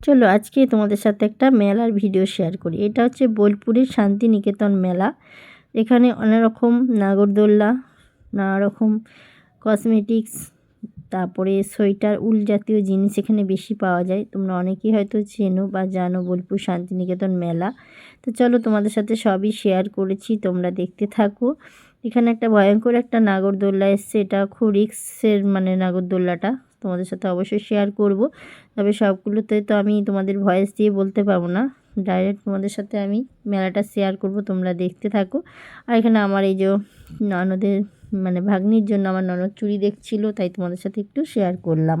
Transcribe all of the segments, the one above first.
চলো আজকে তোমাদের সাথে একটা মেলার ভিডিও শেয়ার করি। এটা হচ্ছে বোলপুরের শান্তিনিকেতন মেলা। এখানে অনেক রকম নাগরদোল্লা নানা রকম কসমেটিক্স তারপরে সোয়েটার, উল জাতীয় জিনিস এখানে বেশি পাওয়া যায়। তোমরা অনেকেই হয়তো চেনো বা জানো বোলপুর শান্তিনিকেতন মেলা। তো চলো তোমাদের সাথে সবই শেয়ার করেছি, তোমরা দেখতে থাকো। এখানে একটা ভয়ঙ্কর একটা নাগরদোল্লা এসছে, এটা খুব রিক্সের মানে নাগরদোল্লাটা। তোমাদের সাথে অবশ্যই শেয়ার করব। তবে সবগুলোতে তো আমি তোমাদের ভয়েস দিয়ে বলতে পারব না। ডাইরেক্ট তোমাদের সাথে আমি মেলাটা শেয়ার করব, তোমরা দেখতে থাকো। আর এখানে আমার এই যে ননদের মানে ভাগ্নির জন্য আমার ননদ চুরি দেখছিল, তাই তোমাদের সাথে একটু শেয়ার করলাম।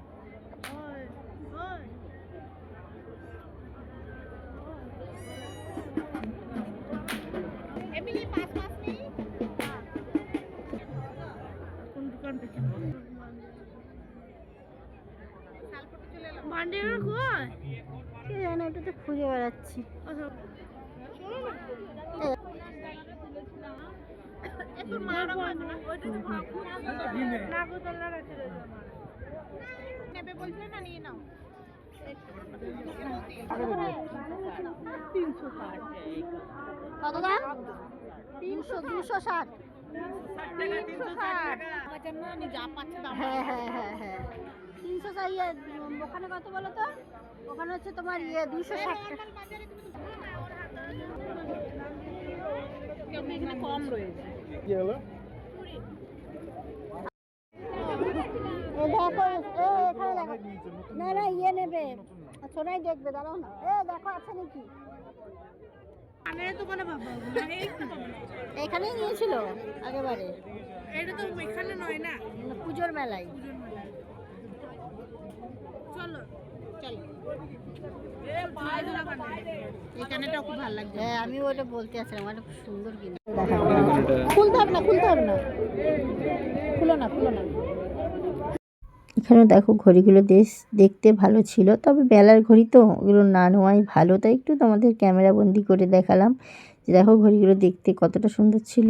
কে জানে তো খুঁজে বেড়াচ্ছি কত দাম? তিনশো দুশো ষাট। তিনশো ষাট বাজার না নি যা পাচ্ছে দাম হ্যাঁ হ্যাঁ হ্যাঁ ইয়ে ওখানে কত বলো তো? ওখানে হচ্ছে তোমার ইয়ে দুশো ষাট। টাকা এখানে কম রয়েছে। কি হলো? দেখো এখানে দেখো। না না ইয়ে নেবে। ছোটাই দেখবে দাঁড়াও না। এ দেখো আছে নাকি? এখানেই নিয়েছিল আগেবারে এটা তো এখানে নয় না? পুজোর মেলায়। চলো। চলো। এখানেটা খুব ভালো লাগছে। হ্যাঁ আমি ওটা বলতে আসছিলাম ওটা খুব সুন্দর কিনে খুলতে হবে না খুলতে হবে না। খুলো না খুলো না। এখানে দেখো ঘড়িগুলো দেশ, দেখতে ভালো ছিল, তবে বেলার ঘড়ি তো ওগুলো না নেওয়াই ভালো। তাই একটু তোমাদের ক্যামেরা বন্দি করে দেখালাম যে দেখো ঘড়িগুলো দেখতে কতটা সুন্দর ছিল।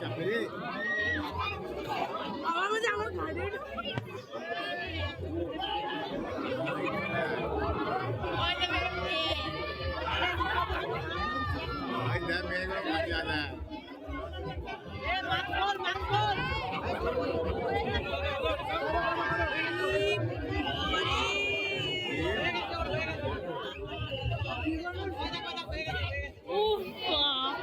চাপে রে আমার মধ্যে আমার ঘাড়ের ভাই দেখ মেয়ে মজা না উফ বাপ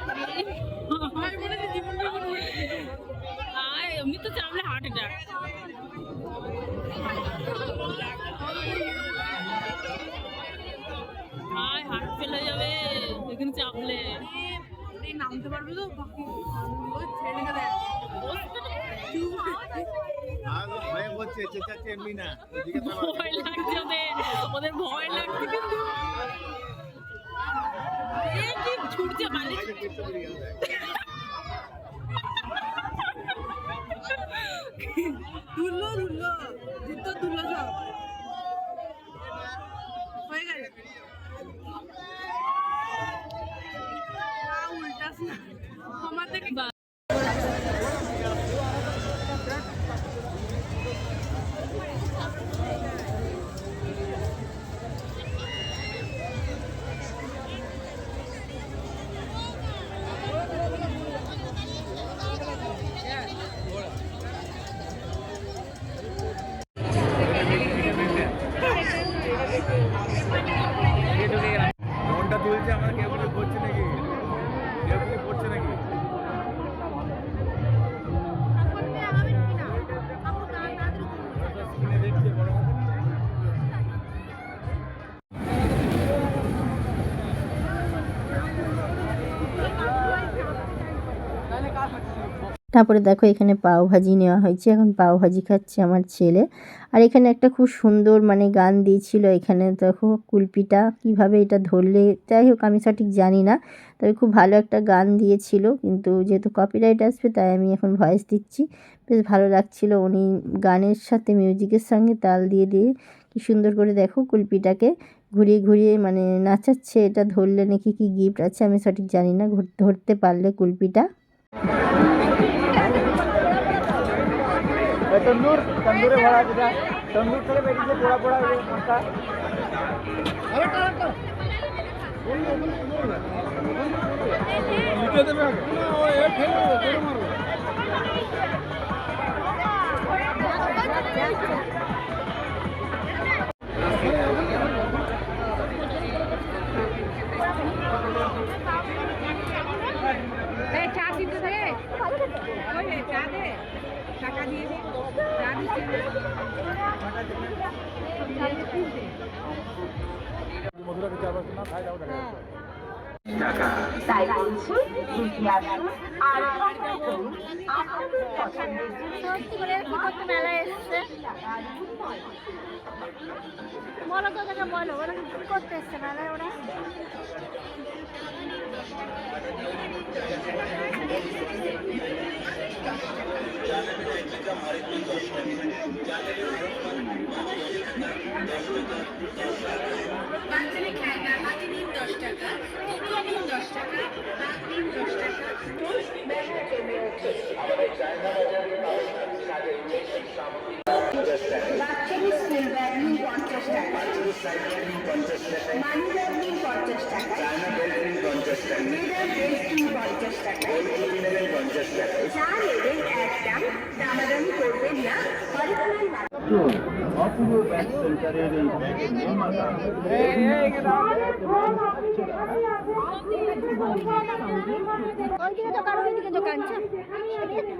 এই নামতে পারবে তো বাকি ওই ছেড়ে দেয় আর ভয় করছে চেঁচাচ্ছে এমনি না ভয় লাগছে ওদের ওদের ভয় লাগছে কিন্তু ছুটছে দেখ। ধুলো ধুলো জুতো ধুলো সব তারপরে দেখো এখানে পাও ভাজি নেওয়া হয়েছে। এখন পাও ভাজি খাচ্ছে আমার ছেলে। আর এখানে একটা খুব সুন্দর মানে গান দিয়েছিল। এখানে দেখো কুলপিটা কীভাবে এটা ধরলে, যাই হোক আমি সঠিক জানি না, তবে খুব ভালো একটা গান দিয়েছিল। কিন্তু যেহেতু কপিরাইট আসবে, তাই আমি এখন ভয়েস দিচ্ছি। বেশ ভালো লাগছিল উনি গানের সাথে মিউজিকের সঙ্গে তাল দিয়ে দিয়ে কি সুন্দর করে দেখো কুলপিটাকে ঘুরিয়ে ঘুরিয়ে মানে নাচাচ্ছে। এটা ধরলে নাকি কি গিফট আছে আমি সঠিক জানি না। ধরতে পারলে কুলপিটা। तंदूर तंदूर वडा तुझा तंदूरकडे भेटीचे पोळा पोळा म्हणता Thank you. দিয়ে দে চা দিতে দে মধুরা কিছু আবার না খাই দাও দেখা যাচ্ছে। তাই বলছি এগিয়ে আসুন আর মেলায় এসছে বলো তো ওদেরকে বলো কি করতে এসছে মেলায় ওরা বাচ্চাদের স্কুল ব্যাগ নিন পঞ্চাশ টাকা মানি ব্যাগ নিন পঞ্চাশ টাকা লেদার ড্রেস নিন পঞ্চাশ টাকা যা নেবেন অপূর্ব ব্যাগ সেন্টারের এই ব্যাগের নির্মাতা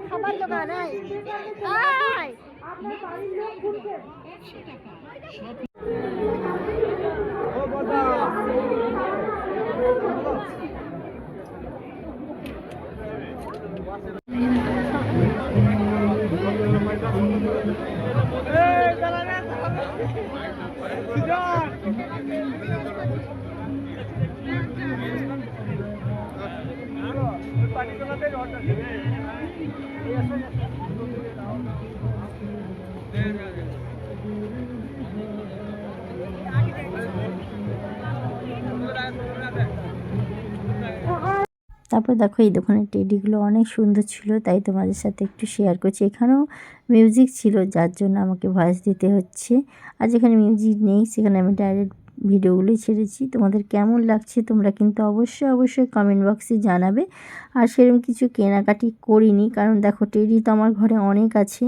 খাবার দোকান এই তারপর দেখো এই দোকানের টেডিগুলো অনেক সুন্দর ছিল, তাই তোমাদের সাথে একটু শেয়ার করছি। এখানেও মিউজিক ছিল, যার জন্য আমাকে ভয়েস দিতে হচ্ছে। আর যেখানে মিউজিক নেই, সেখানে আমি ডাইরেক্ট ভিডিওগুলোই ছেড়েছি। তোমাদের কেমন লাগছে তোমরা কিন্তু অবশ্যই অবশ্যই কমেন্ট বক্সে জানাবে। আর সেরকম কিছু কেনাকাটি করিনি কারণ দেখো টেরি তো আমার ঘরে অনেক আছে।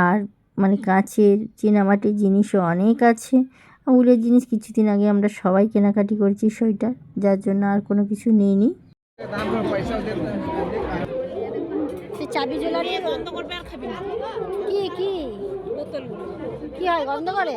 আর মানে কাঁচের চেনামাটির জিনিসও অনেক আছে। উলের জিনিস কিছুদিন আগে আমরা সবাই কেনাকাটি করেছি সোয়েটার যার জন্য আর কোনো কিছু নিইনি। সে চাবি জোলারি বন্ধ করবে আর খাবি না। কি কি? কি হয় গন্ধ করে?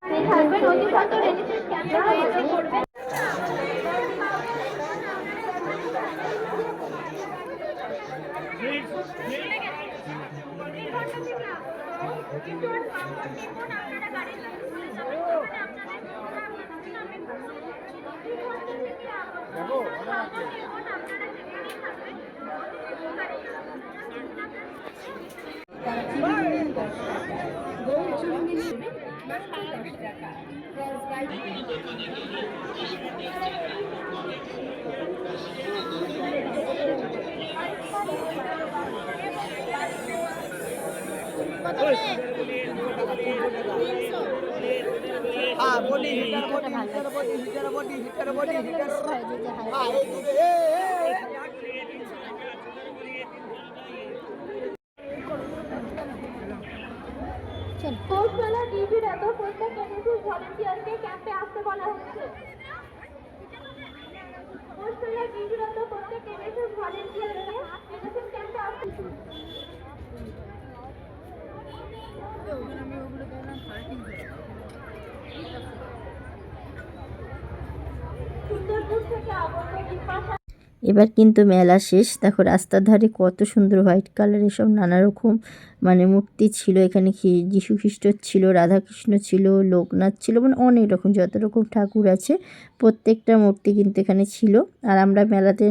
থাকবেন অধিকতর রেজিস্ট্রেশন ক্যাম্পে করবেন হ্যাঁ body heater body heater body heater body heater body heater হ্যাঁ এইদিকে এ এ, এত প্রত্যেক এনএসএস ভলেন্টিয়ারকে ক্যাম্পে আসতে বলা হচ্ছে। পৌষমেলা ডিউটির প্রত্যেক এনএসএস ভলেন্টিয়ারকে ক্যাম্পে আসতে। সুন্দরপুর থেকে আগত এবার কিন্তু মেলা শেষ। দেখো রাস্তার ধারে কত সুন্দর হোয়াইট কালার এসব, নানা রকম মানে মূর্তি ছিল। এখানে যীশু খ্রিস্ট ছিল, রাধাকৃষ্ণ ছিল, লোকনাথ ছিল মানে অনেক রকম, যত রকম ঠাকুর আছে, প্রত্যেকটা মূর্তি কিন্তু এখানে ছিল। আর আমরা মেলাতে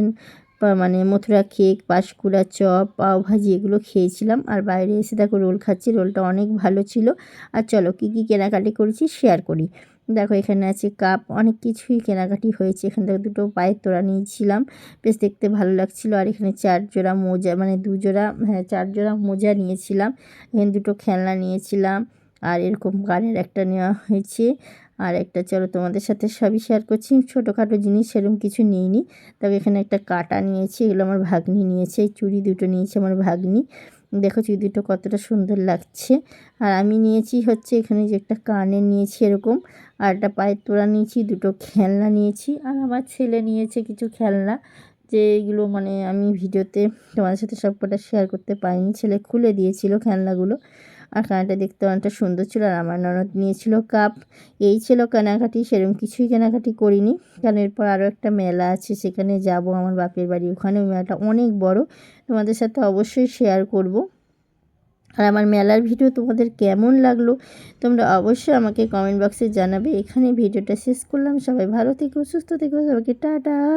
মানে মথুরা কেক, পাঁশকুড়া চপ, পাও ভাজি এগুলো খেয়েছিলাম। আর বাইরে এসে দেখো রোল খাচ্ছি, রোলটা অনেক ভালো ছিল। আর চলো কী কী কেনাকাটি করেছি শেয়ার করি। দেখো এখানে আছে কাপ, অনেক কিছুই কেনাকাটি হয়েছে। এখান থেকে দুটো পায়ের তোড়া নিয়েছিলাম। বেশ দেখতে ভালো লাগছিল। আর এখানে চার জোড়া মোজা মানে দু জোড়া হ্যাঁ চার জোড়া মোজা নিয়েছিলাম। এখানে দুটো খেলনা নিয়েছিলাম। আর এরকম গানের একটা নেওয়া হয়েছে। আর একটা, চলো তোমাদের সাথে সবই শেয়ার করছি। ছোটোখাটো জিনিস সেরকম কিছু নিইনি। তবে এখানে একটা কাটা নিয়েছি। এগুলো আমার ভাগ্নি নিয়েছে। চুড়ি দুটো নিয়েছে আমার ভাগ্নি। দেখো চুড়ি দুটো কতটা সুন্দর লাগছে। আর আমি নিয়েছি হচ্ছে এখানে যে একটা কানের নিয়েছি এরকম, আর একটা পায়ের তোড়া নিয়েছি, দুটো খেলনা নিয়েছি, আর আমার ছেলে নিয়েছে কিছু খেলনা, যে এগুলো মানে আমি ভিডিওতে তোমাদের সাথে সবকটা শেয়ার করতে পারিনি। ছেলে খুলে দিয়েছিল খেলনাগুলো। আর কানাটা দেখতে অনেকটা সুন্দর ছিল আর আমার ননদ নিয়েছিল কাপ। এই ছিল কেনাকাটি সেরকম কিছুই কেনাকাটি করিনি। কারণ এরপর আরও একটা মেলা আছে, সেখানে যাব আমার বাপের বাড়ি। ওখানে ওই মেলাটা অনেক বড়। তোমাদের সাথে অবশ্যই শেয়ার করব। আর আমার মেলার ভিডিও তোমাদের কেমন লাগল, তোমরা অবশ্যই আমাকে কমেন্ট বক্সে জানাবে। এখানে ভিডিওটা শেষ করলাম। সবাই ভালো থেকো, সুস্থ থেকো। সবাইকে টাটা।